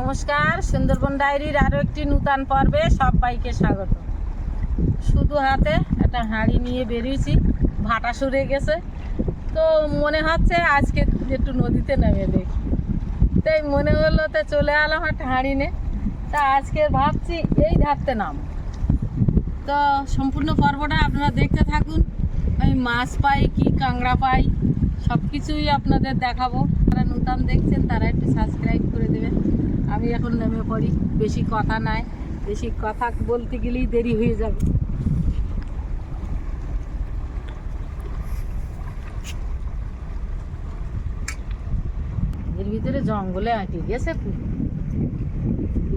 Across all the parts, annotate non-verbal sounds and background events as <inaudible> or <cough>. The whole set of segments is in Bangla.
নমস্কার, সুন্দরবন ডায়েরির আরও একটি নূতন পর্বে সবাইকে স্বাগত। শুধু হাতে একটা হাঁড়ি নিয়ে বেরিয়েছি, ভাটা সরে গেছে। তো মনে হচ্ছে আজকে একটু নদীতে নেমে দেখি। তাই মনে হলো তো চলে এলাম একটা হাঁড়ি নে তা আজকে ভাবছি এই ধারতে নাম। তো সম্পূর্ণ পর্বটা আপনারা দেখতে থাকুন। আমি মাছ পাই কি কাঁকড়া পাই সব কিছুই আপনাদের দেখাবো। যারা নূতন দেখছেন তারা একটু সাবস্ক্রাইব করে দেবেন। আমি এখন নেমে পড়ি। বেশি কথা নাই। বেশি কথা বলতে গেলেই দেরি হয়ে যাবে। এর ভিতরে জঙ্গলে আঁকে গেছে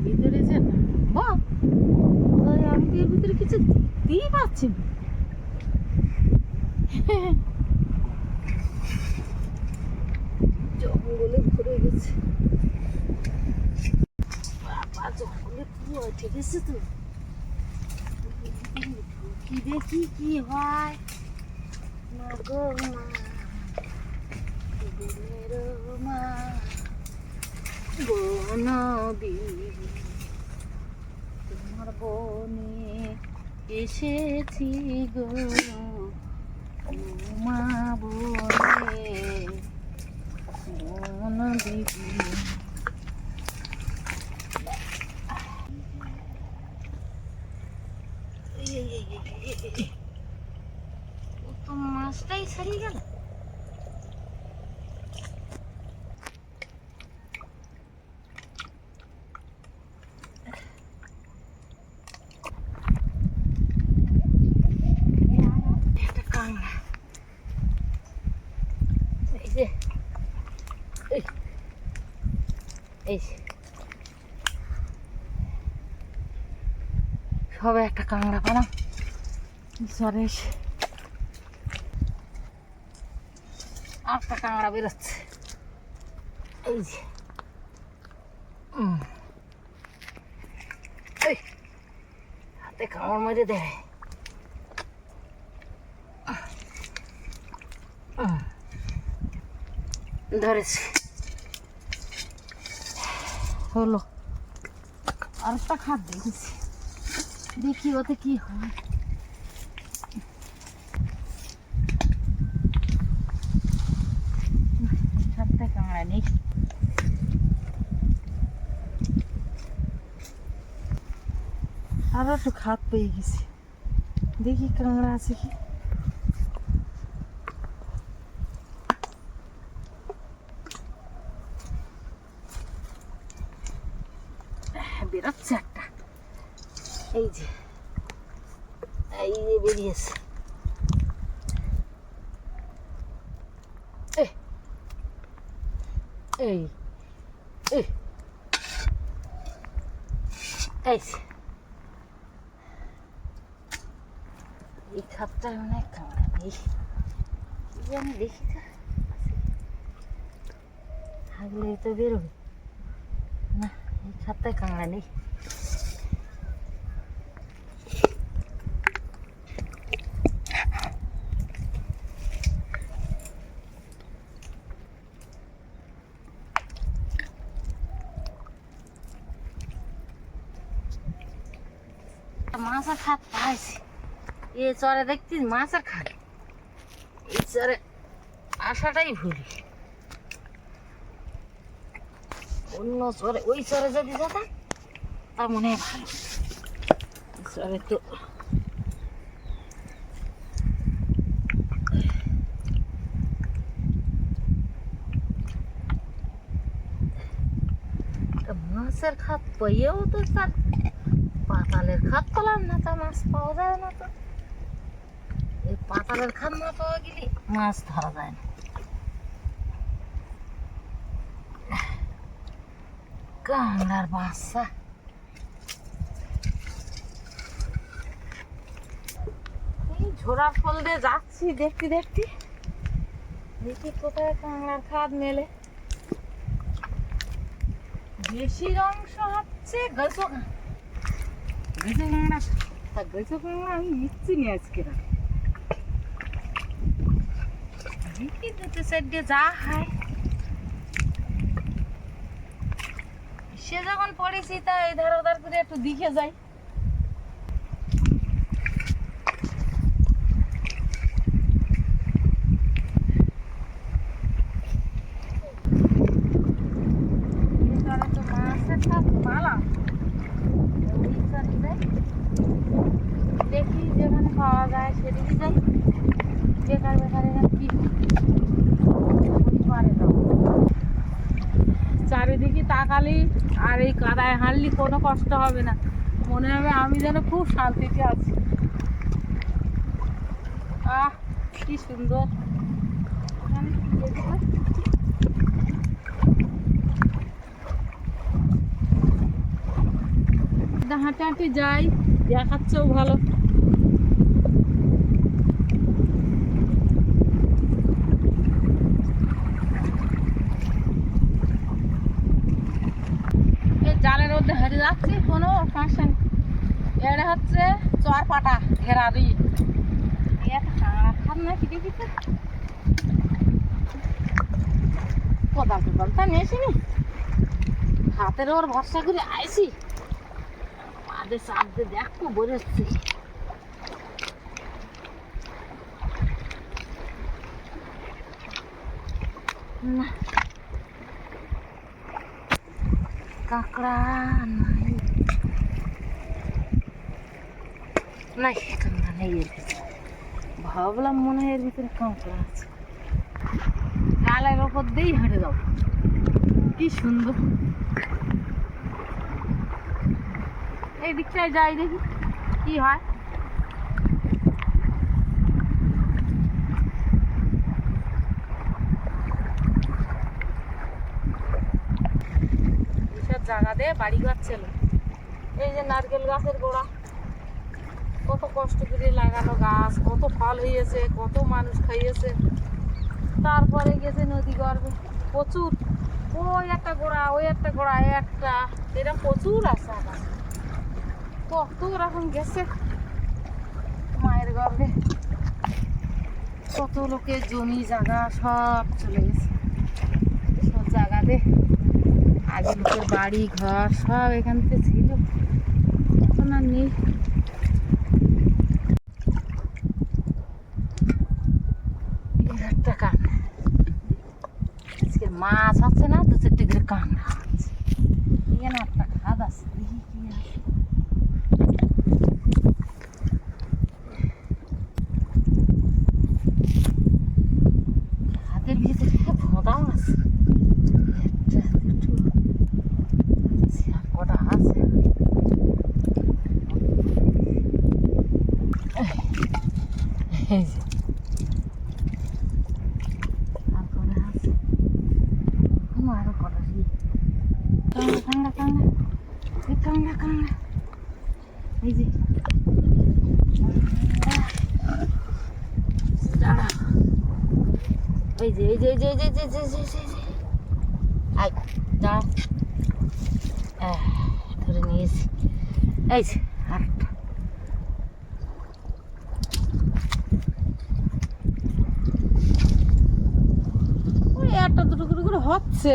ভিতরে যে আমি তো এর ভিতরে কিছু দিই পাচ্ছি না। জঙ্গলে ভরে গেছে বাবা জঙ্গলে পুরো তো? কি দেখি, কি হয়? মা গো মা তোমার বনে এসেছি গো মা বনে এই, এই, এই, এই, এই, এই, এই। ও তো মাছটাই সারিয়ে গেল একটা কাঁকড়া এই যে এই এই যে। সবে একটা কাঁকড়া পেলাম সরে এসে। আর একটা কাঁকড়া বেরোচ্ছে। এই যে। হাতে কামড় মেরে দেয়। ধরেছি। হলো আর একটা খাদ দেখেছি দেখি ওতে কি হয় খাদটা কামড়া নেই আরও একটু খাদ পেয়ে গেছি দেখি কাঁকড়া আছে কি বেরোচ্ছে একটা এই যে এই যে বেরিয়েছে এই এই এই এই যে। এই খাপটায় অনেক কামড়া নেই কি জানি দেখি তো থাকলে তো বেরোবে না এই খাপটায় কামড়া নেই মাছের খাত পাইছি। এ চরে দেখছিস মাছের খাত? এই চরে আসাটাই ভুলি। অন্য চরে, ওই চরে যদি যেতাম তার মনে হয় ভালো। চরে তো মাছের খাত পাইয়েও তো তার খাত পেলাম না তা মাছ পাওয়া যায় না তো। এই পাতালের খাত না পাওয়া গেলে মাছ ধরা যায় না। কান্দার বাচ্চা। ঝোড়ার ফল দিয়ে যাচ্ছি দেখতে দেখতে। দেখি কোথায় কাঁকড়ার খাদ মেলে। বেশির অংশ হচ্ছে গেছো নিচ্ছি নি আজকে যা হয় সে যখন পড়েছি তা এধার ধার ওধার করে একটু দিকে যাই এখানে তো মাছের সব পালা ওই চলে যাই দেখি যেখানে পাওয়া যায় সেদিকে যাই বেকার বেকার এখানে কি ওই পারে যাব চারিদিকে তাকালি আর এই কাদায় হাঁটলি কোনো কষ্ট হবে না। মনে হবে আমি যেন খুব শান্তিতে আছি। আহ, কি সুন্দর। এখানে কি দেখব? হাঁটে হাঁটে যাই, দেখাচ্ছেও ভালো এই জালের মধ্যে হেরে যাচ্ছি নেই এটা হচ্ছে চর পাটা ঘেরারি হাতের ওর ভরসা করে আইছি। মাঝে চাপতে দেখো না। কাঁকড়া নাই কাঁকড়া নেই এর ভিতরে। ভাবলাম মনে হয় এর ভিতরে কাঁকড়া আছে। গালের ওপর দিয়েই হেঁটে যাও কি সুন্দর। এই দিকটায় যাই দেখি, কি হয়। জায়গা দিয়ে বাড়ি ঘর ছিল। এই যে নারকেল গাছের গোড়া। কত কষ্ট করে লাগানো গাছ, কত ফল হয়েছে কত মানুষ খাইয়েছে। তারপরে গেছে নদী গর্ভে। প্রচুর। ওই একটা গোড়া, ওই একটা গোড়া, একটা। এরকম প্রচুর আছে আবার। কত রকম গেছে মায়ের গর্ভে। কত লোকের জমি, জায়গা, সব চলে গেছে। সব জায়গাতে আগে লোকের বাড়ি, ঘর, সব এখান থেকে ছিল। এখন আর নেই এই একটা কান আজকে মাছ আছে না দু চারটে করে কাঁকড়া আছে এখানে একটা খাদ আছে দেখি কি আছে হাতের ভিতরে ভোঁদাও আছে একটা দুটো আচ্ছা, আর কটা আছে এই যে আর কটা আছে হুম, আরও কটা আছে কাংড়া কাংড়া কাংড়া এই কাংড়া কাংড়া এই যে দাঁড়া এই যে এই যে এই যে যে যে যে। আই, দাঁড়া। ধরে নিয়েছি। এই আরেকটা। একটা দুটো করে হচ্ছে।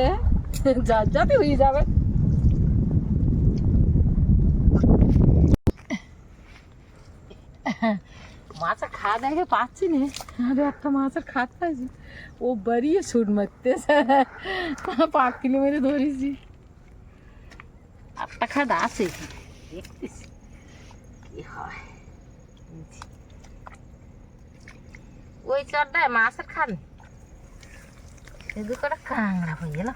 যা যাতে হয়ে যাবে মাছের খাওয়া দেখে পাচ্ছি না আরে একটা মাছের খাত পাইছি ও বাড়িয়ে ছুট মারতেছে পাঁচ কিলো মেরে ধরেছি একটা খাদ আছে দেখতেছি কি হয় ওই চরটায় মাছের খান শুধু করে কাংড়া হয়ে গেল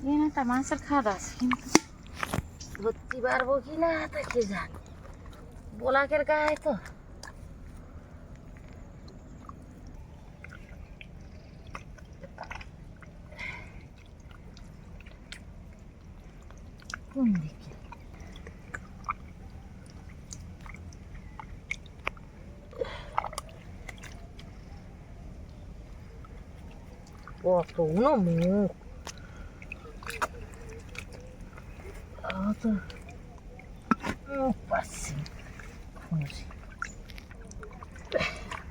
এখানে একটা মাছের খাদ আছে কিন্তু ধরতে পারব কি না তা কে জানে? বোলাকের গায়ে তো। কোন দিকে? কতগুলো মুখ। তো? পারছি।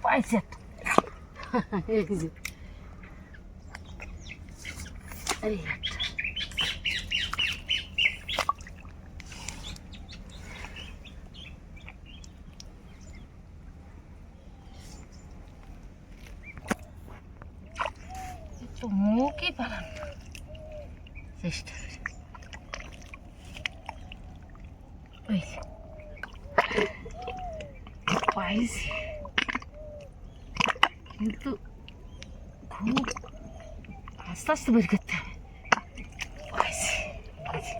পাইছে এই যে। এই একটা। পাইছি কিন্তু খুব আস্তে আস্তে বের করতে হবে পাইছি পাইছি।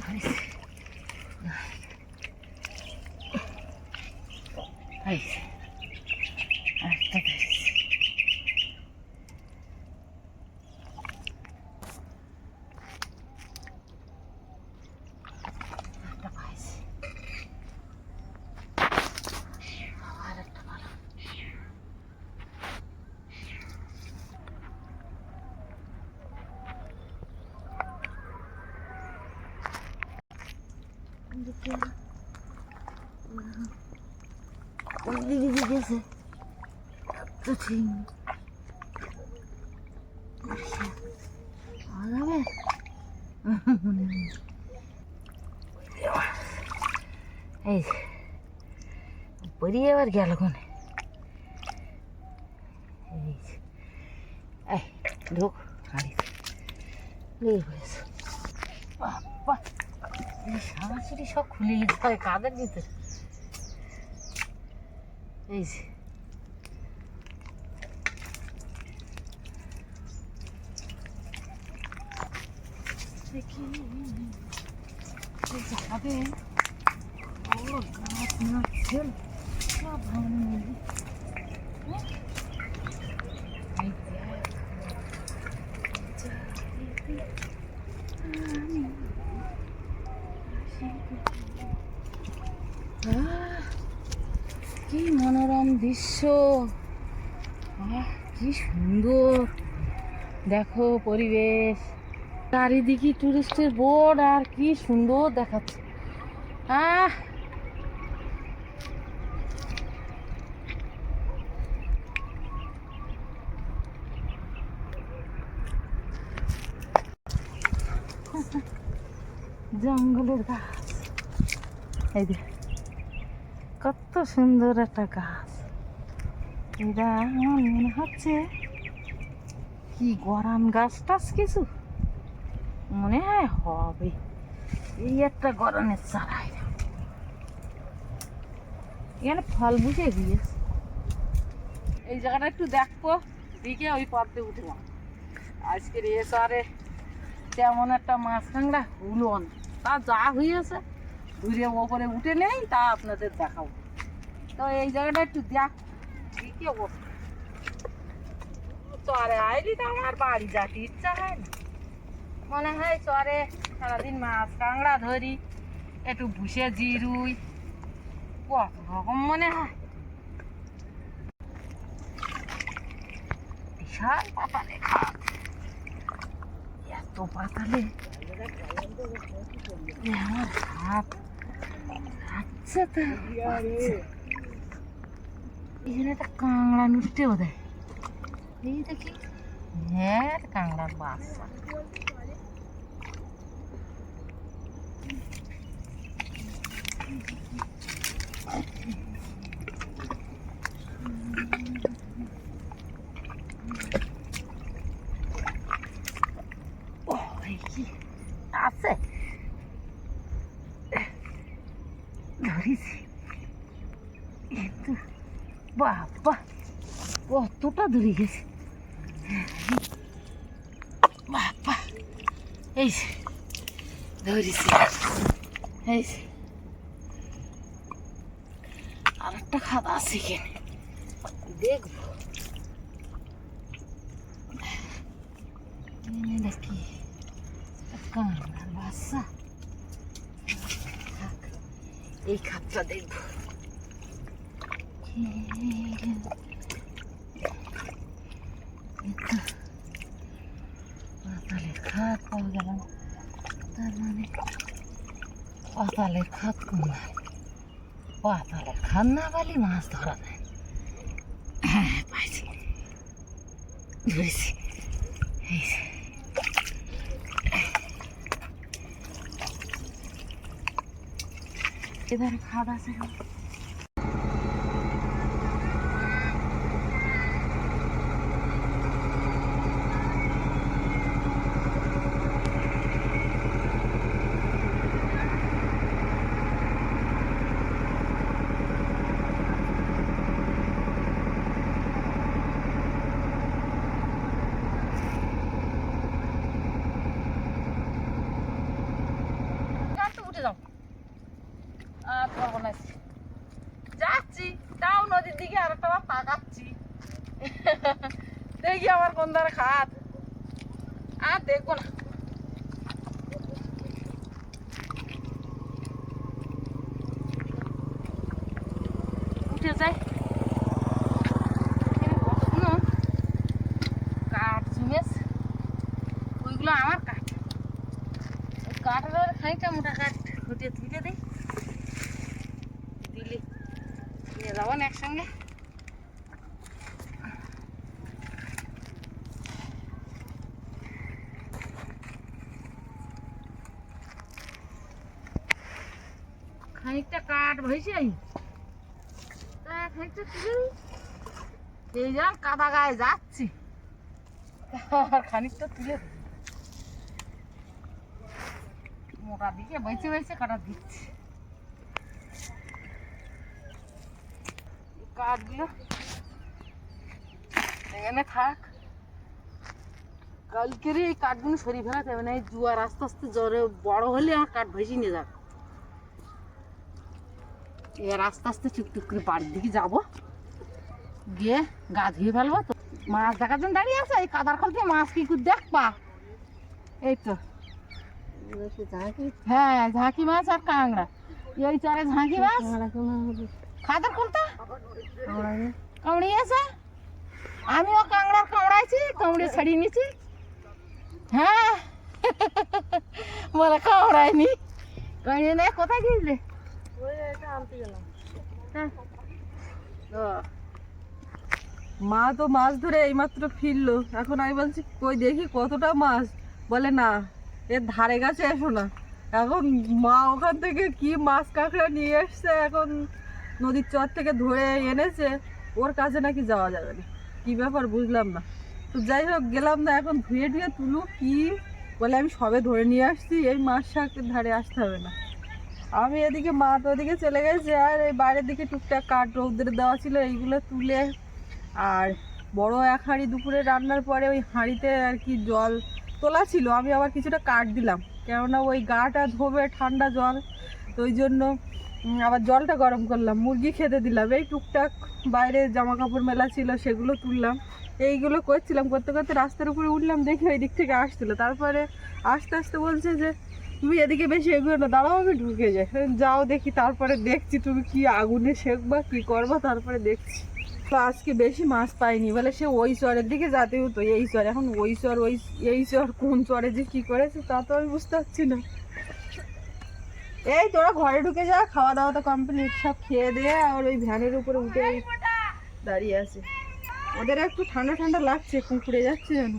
পাইছি। পাইছি। একটা পাইছি। একটা পাইছি। আর একটা ভালো। ওইদিকে যে গেছে তো ঠিক পাওয়া যাবে এই যে, বেরিয়ে আবার গেল কোনে এই এই ঢোক হাড়িতে লেগে পড়েছে বাবা এই সারাসিরি সব খুলে যেতে হয় কাদের ভিতরে এই যে দেখি এই যাবে ও গাছ না ছেল সব ভাঙে নেবে এই দেখ চারিদিকে আমি আহ, কি মনোরম দৃশ্য। কি সুন্দর। দেখো পরিবেশ। চারিদিকে টুরিস্টের বোর্ড আর কি সুন্দর দেখাচ্ছে। আহ! জঙ্গলের গাছ। এই যে, কত সুন্দর একটা গাছ। এটা আমার মনে হচ্ছে কি গরম গাছ টাছ কিছু? মনে হয় হবে। এই একটা গরমের চারা এখানে ফল বুঝে গিয়েছে। এই জায়গাটা একটু দেখব দিকে ওই পথে উঠলাম আজকের এসারে তেমন একটা মাছ কাঁকড়া হলো না। তা যা হয়েছে ঘুরে ওপরে উঠে নেই, তা আপনাদের দেখাবো। তো এই জায়গাটা একটু দেখ দিকে ও চরে আইলি তো আমার বাড়ি, যাতে ইচ্ছা হয় না। মনে হয় চরে সারাদিন মাছ কাঁকড়া ধরি, একটু ভুষে জিরুই। কত রকম মনে হয়। বিশাল পাতালে খাত এত পাতালে আমার হাত হাতছে তো এখানে একটা কাঁকড়া নুটতেও দেয় এই দেখি। হ্যাঁ কাঁকড়ার বাচ্চা ও এই কি আছে ধরেছি কিন্তু বাবা কতটা ধরে গেছে বাবা এই যে, ধরেছি এই একটা খাত আছে এখানে। দেখব। নাকি বাসা বাচ্চা? এই খাপটা দেখব। পাতালে খাত পাওয়া গেল। তার মানে পাতালের খাত কোন পাতালের খাত না পালি মাছ ধরা যায়। হ্যাঁ পাইছি ধরেছি এই খাদ আছে না? গাড়িতে উঠে যাও আর পারব না আজকে। যাচ্ছি তাও নদীর দিকে আর একটা বার তাকাচ্ছি দেখি আমার কোন ধারে খাত। আর দেখব না উঠে যাই এখানে কতগুলো কাঠ জমেছে ওইগুলো আমার কাঠ ওই কাঠের আবার খানিকটা মোটা কাঠ ঘটিয়ে তুলে দিই দিলে নিয়ে যাব না একসঙ্গে খানিকটা কাঠ আই তা খানিকটা এই যা কাদা গায়ে যাচ্ছি। খানিকটা তুলে মোটা দিকে বেছে বেছে কাটা দিচ্ছি। কাঠগুলো এখানে থাক। কালকের এই কাঠগুলো সরিয়ে ফেলাতে এই জুয়ার আস্তে আস্তে জ্বরে বড় হলে আমার কাঠ ভেসে নিয়ে যাক এবার আস্তে আস্তে টুকটুক করে বাড়ির দিকে যাব। গিয়ে গা ধুয়ে ফেলব তো। মাছ দেখার জন্য দাঁড়িয়ে আছে এই কাদার খল থেকে মাছ কি করে দেখবা? এই তো। হ্যাঁ ঝাঁকি মাছ আর কাঁংড়া এই চরে ঝাঁকি মাছ। খাদার কোনটা কামড়ি আছে আমিও কাঁংড়া কামড়াইছি কামড়ে ছাড়িয়ে নিছি হ্যাঁ। <laughs> বলে কামড়াইনি কামড়িয়ে নেই কোথায় গিয়েছিলে হ্যাঁ। ও, মা তো মাছ ধরে এইমাত্র ফিরলো। এখন আমি বলছি, কই দেখি কতটা মাছ? বলে, না, এর ধারে কাছে এসো না। এখন মা ওখান থেকে কি মাছ কাঁকড়া নিয়ে এসছে এখন নদীর চর থেকে ধরে এনেছে, ওর কাছে নাকি যাওয়া যাবে না। কি ব্যাপার বুঝলাম না। তো যাই হোক, গেলাম না, এখন ধুয়ে ধুয়ে তুলু কি? বলে, আমি সবে ধরে নিয়ে আসছি, এই মাছ শাকের ধারে আসতে হবে না। আমি এদিকে মা তো ওদিকে চলে গেছে, আর এই বাইরের দিকে টুকটাক কাঠ রৌদ্রে দেওয়া ছিল, এইগুলো তুলে। আর বড় এক হাঁড়ি দুপুরে রান্নার পরে ওই হাঁড়িতে আর কি জল তোলা ছিল, আমি আবার কিছুটা কাট দিলাম। কেননা ওই গাটা ধোবে ঠান্ডা জল, তো ওই জন্য আবার জলটা গরম করলাম, মুরগি খেতে দিলাম। এই টুকটাক বাইরে জামা কাপড় মেলা ছিল, সেগুলো তুললাম। এইগুলো করছিলাম, করতে করতে রাস্তার উপরে উঠলাম, দেখি ওই দিক থেকে আসছিল। তারপরে আস্তে আস্তে বলছে যে তুমি এদিকে বেশি এগুলো না, দাঁড়াও, আমি ঢুকে যাই। যাও দেখি, তারপরে দেখছি তুমি কি আগুনে শেখবা কি করবা, তারপরে দেখছি। তো আজকে বেশি মাছ পাইনি, বলে সে ওই চরের দিকে যেতে হতো, এই চর, এখন ওই চর, ওই এই চর, কোন চরে যে কি করেছে, তা তো আমি বুঝতে পারছি না। এই তোরা ঘরে ঢুকে যা, খাওয়া দাওয়া তো কমপ্লিট সব খেয়ে দিয়ে আর ওই ভ্যানের উপরে উঠে দাঁড়িয়ে আছে। ওদের একটু ঠান্ডা ঠান্ডা লাগছে কুঁকুড়ে যাচ্ছে যেন।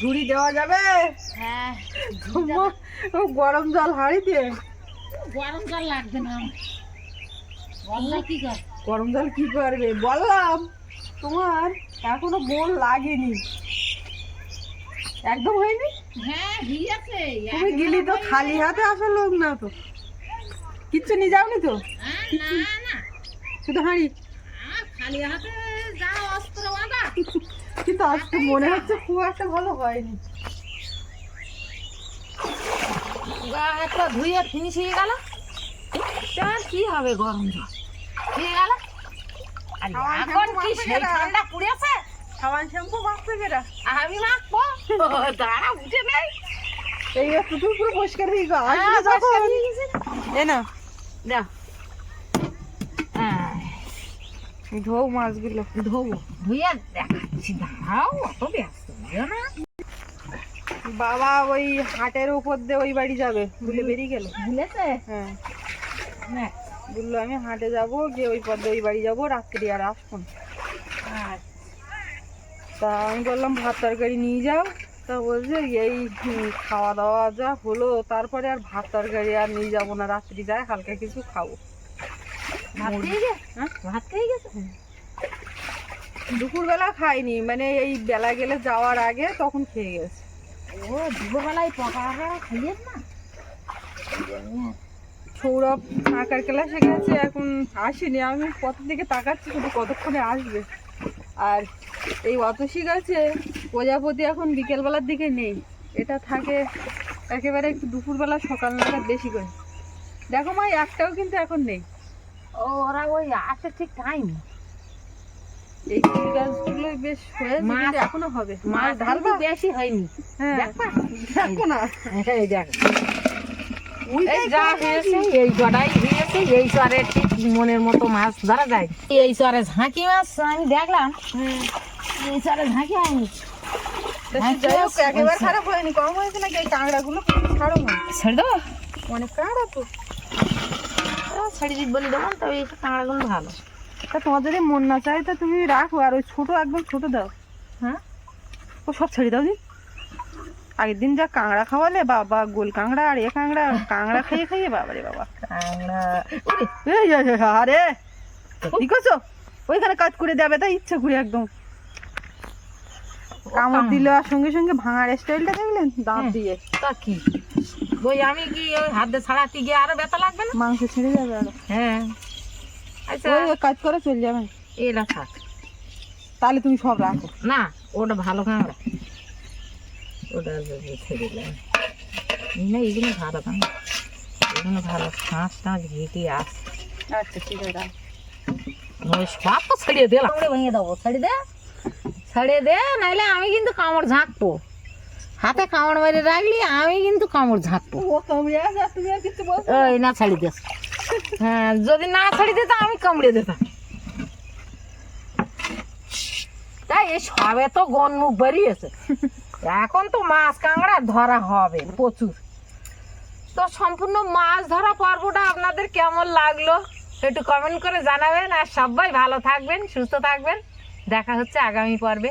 ঝুড়ি দেওয়া যাবে? হ্যাঁ গরম জল হাঁড়িতে গরম জল লাগবে না। বললে কি কর? গরম জল কি করবে? বললাম তোমার এখনও বোন লাগেনি। একদম হয়নি? হ্যাঁ তুমি গেলি তো খালি হাতে আসার লোক না তো। কিচ্ছু নিয়ে যাওনি তো? না না শুধু হাঁড়ি? খালি হাতে যা অস্ত্র বাঁধা। কিন্তু আজকে মনে হচ্ছে খুব একটা ভালো হয়নি। গা একটা ধুয়ে ফিনিশ হয়ে গেল? কি হবে গরম জল হয়ে গেল? এখন শ্যাম্পু কি মাখবে সেই ঠান্ডা পুড়েছে? সাবান শ্যাম্পু মাখতে গেরা আমি মাখবো দাঁড়া উঠে নেই। এই পুরো পরিষ্কার হয়ে। এ না দাও হ্যাঁ ধোও মাছগুলো। ধোবো ধুয়ে দেখাচ্ছি। দাঁড়াও অত ব্যস্ত হইও না। বাবা ওই হাটের উপর দিয়ে ওই বাড়ি যাবে বলে বেরিয়ে গেল। ভুলেছে? হ্যাঁ। হ্যাঁ। বলল আমি হাটে যাব গিয়ে ওই পথে ওই বাড়ি যাব রাত্রি আর আসব তা আমি বললাম ভাত তরকারি নিয়ে যাও। তা বলছে এই খাওয়া দাওয়া যা হলো তারপরে আর ভাত তরকারি আর নিয়ে যাব না রাত্রি যায় হালকা কিছু খাব। ভাত খেয়ে গেছে? হ্যাঁ? ভাত দুপুরবেলা খাইনি মানে এই বেলা গেলে যাওয়ার আগে তখন খেয়ে গেছে। ও দুপুরবেলায় পকা খাইয়েন না। সৌরভ আঁকার ক্লাসে গেছে এখন আসেনি। আমি কত দিকে তাকাচ্ছি শুধু কতক্ষণে আসবে? আর এই অতসী গাছে প্রজাপতি এখন বিকেলবেলার দিকে নেই। এটা থাকে একেবারে একটু দুপুরবেলা সকাল নাগাদ বেশি করে। দেখো মা একটাও কিন্তু এখন নেই। ওরা ওই আসে ঠিক টাইম এই ফুল গাছগুলো বেশ হয়েছে এখনও হবে। মাছ ঢালবা? বেশি হয়নি। হ্যাঁ। দেখো। না। এই দেখ। এই যা হয়েছে এই জটাই হয়েছে এই চরে ঠিক মনের মতো মাছ ধরা যায়। এই চরে ঝাঁকি মাছ আমি দেখলাম এই চরে ঝাঁকি হয়নি। হ্যাঁ, যাই হোক একেবারে খারাপ হয়নি কম হয়েছে নাকি? এই কাঁকড়াগুলো ছাড়ো ছেড়ে দেবো? অনেক কাঁকড়া তো। ছেড়ে দিই বলে দেবো তবে এই কাঁকড়াগুলো ভালো। তা তোমার যদি মন না চায় তা তুমি রাখো আর ওই ছোট একদম ছোট দাও। হ্যাঁ? ও সব ছেড়ে দাও দি আগের দিন যা কাঁকড়া খাওয়ালে বাবা গোল কাঁকড়া আর এ কাঁকড়া কাঁকড়া খাইয়ে খাইয়ে বাবা। রে বাবা কাঁকড়া আরে কি করছ? ওইখানে কাজ করে দেবে তাই ইচ্ছা করে একদম। কামড় দিলে আর সঙ্গে সঙ্গে ভাঙার স্টাইলটা দেখলেন? দাঁত হ্যাঁ। দিয়ে। তা কি? ওই আমি কি ওই হাত দিয়ে ছাড়াতে গিয়ে আরও ব্যথা লাগবে না? মাংস ছেড়ে যাবে আর। হ্যাঁ। আচ্ছা। ওই কাজ করে চলে যাবে। এরা থাক তাহলে তুমি সব রাখো। না ওটা ভালো কাঁকড়া ওটা রেখে দিলাম। না এগুলো ভালো কাঁকড়া এগুলো ভালো শাঁস টাঁস ঘেটে আসে। আচ্ছা ঠিক আছে। ওই সব তো ছাড়িয়ে দিলাম ভেঙে দেবো। ছাড়ি দে? ছাড়িয়ে দে নাইলে আমি কিন্তু কামড় ঝাঁকবো। হাতে কামড় মেরে রাখলি আমি কিন্তু কামড় বলছো ওই না ছাড়ি দে। হ্যাঁ যদি না ছাড়ি দিত আমি কামড়ে দিতাম তাই এই সবে তো গন মুখ বেরিয়েছে। এখন তো মাছ কাঁকড়া ধরা হবে প্রচুর। তো সম্পূর্ণ মাছ ধরা পর্বটা আপনাদের কেমন লাগল একটু কমেন্ট করে জানাবেন। আর সবাই ভালো থাকবেন সুস্থ থাকবেন। দেখা হচ্ছে আগামী পর্বে।